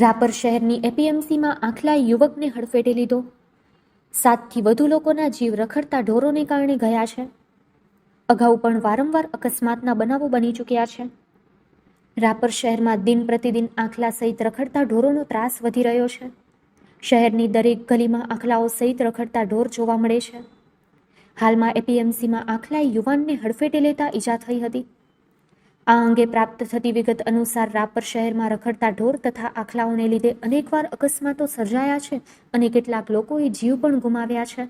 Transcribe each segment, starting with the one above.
રાપર શહેરની એપીએમસીમાં આખલા યુવકને હડફેટે લીધો. સાતથી વધુ લોકોના જીવ રખડતા ઢોરોને કારણે ગયા છે. અગાઉ પણ વારંવાર અકસ્માતના બનાવો બની ચૂક્યા છે. રાપર શહેરમાં દિન પ્રતિદિન આખલા સહિત રખડતા ઢોરોનો ત્રાસ વધી રહ્યો છે. શહેરની દરેક ગલીમાં આખલાઓ સહિત રખડતા ઢોર જોવા મળે છે. હાલમાં એપીએમસીમાં આખલાએ યુવાનને હડફેટે લેતા ઈજા થઈ હતી. આ અંગે પ્રાપ્ત થતી વિગત અનુસાર રાપર શહેરમાં રખડતા ઢોર તથા આખલાઓને લીધે અનેકવાર અકસ્માતો સર્જાયા છે અને કેટલાક લોકોએ જીવ પણ ગુમાવ્યા છે.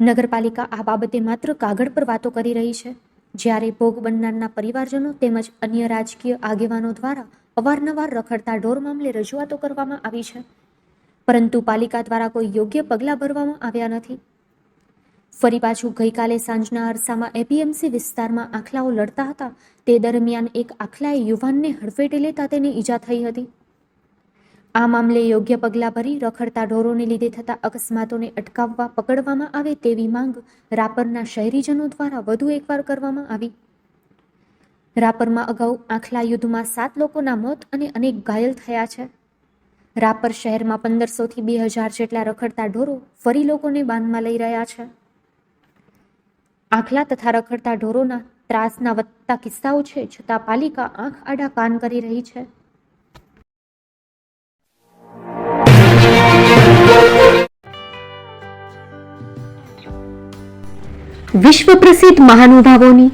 નગરપાલિકા આ બાબતે માત્ર કાગળ પર વાતો કરી રહી છે. જ્યારે ભોગ બનનારના પરિવારજનો તેમજ અન્ય રાજકીય આગેવાનો દ્વારા અવારનવાર રખડતા ઢોર મામલે રજૂઆતો કરવામાં આવી છે. પરંતુ પાલિકા દ્વારા કોઈ યોગ્ય પગલાં ભરવામાં આવ્યા નથી. ફરી પાછું ગઈકાલે સાંજના અરસામાં એપીએમસી વિસ્તારમાં આખલાઓ લડતા હતા. તે દરમિયાન એક આખલાએ યુવાનને હડફેટે લેતા તેને ઈજા થઈ હતી. આ મામલે યોગ્ય પગલાં ભરી રખડતા ઢોરોને લીધે થતા અકસ્માતોને અટકાવવા પકડવામાં આવે તેવી માંગ રાપરના શહેરીજનો દ્વારા વધુ એકવાર કરવામાં આવી. રાપરમાં અગાઉ આખલા યુદ્ધમાં સાત લોકોના મોત અને અનેક ઘાયલ થયા છે. રાપર શહેરમાં પંદરસોથી બે હજાર જેટલા રખડતા ઢોરો ફરી લોકોને બાંધમાં લઈ રહ્યા છે. આખલા તથા રખડતા ઢોરોના ત્રાસના વધતા કિસ્સાઓ છે. છતાં પાલિકા આંખ આડા કાન કરી રહી છે. વિશ્વ પ્રસિદ્ધ મહાનુભાવોની,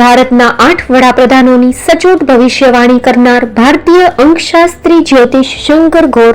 ભારતના આઠ વડાપ્રધાનોની સચોટ ભવિષ્યવાણી કરનાર ભારતીય અંકશાસ્ત્રી જ્યોતિષ શંકર ઘોર